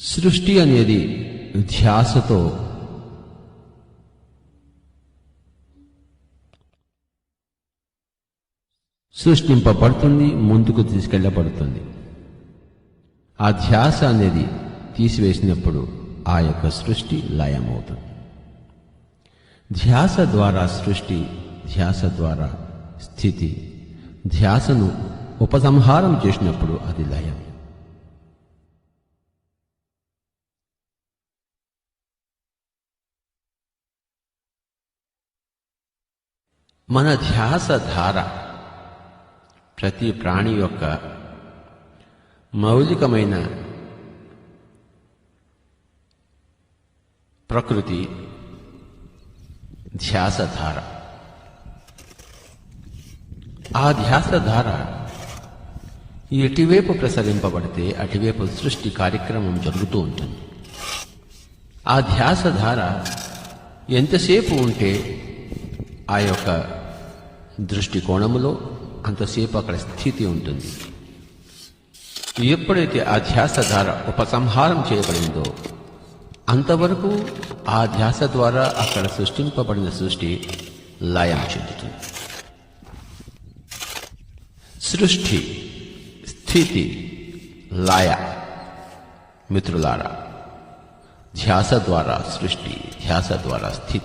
సృష్టి అనేది ధ్యాసతో సృష్టింపబడుతుంది ముందుకు తీసుకెళ్ళబడుతుంది ఆ ధ్యాస అనేది తీసివేసినప్పుడు ఆ యొక్క సృష్టి లయమవుతుంది. ధ్యాస ద్వారా సృష్టి ధ్యాస ద్వారా స్థితి ధ్యాసను ఉపసంహారం చేసినప్పుడు అది లయం. మన ధ్యాస ధార. ప్రతి ప్రాణి యొక్క మౌలికమైన ప్రకృతి ధ్యాసధార ఆ ధ్యాసధార ఎటువైపు ప్రసరింపబడితే అటువైపు సృష్టి కార్యక్రమం జరుగుతూ ఉంటుంది. ఆ ధ్యాసధార ఎంతసేపు ఉంటే ఆ యొక్క దృష్టికోణములో అంతసేపు అక్కడ స్థితి ఉంటుంది. ఎప్పుడైతే ఆ ధ్యాసధార ఉపసంహారం చేయబడిందో అంతవరకు ఆ ధ్యాస ద్వారా అక్కడ సృష్టింపబడిన సృష్టి లయం చెందుతుంది. సృష్టి స్థితి లయ మిత్రులారా ధ్యాస ద్వారా సృష్టి ధ్యాస ద్వారా స్థితి.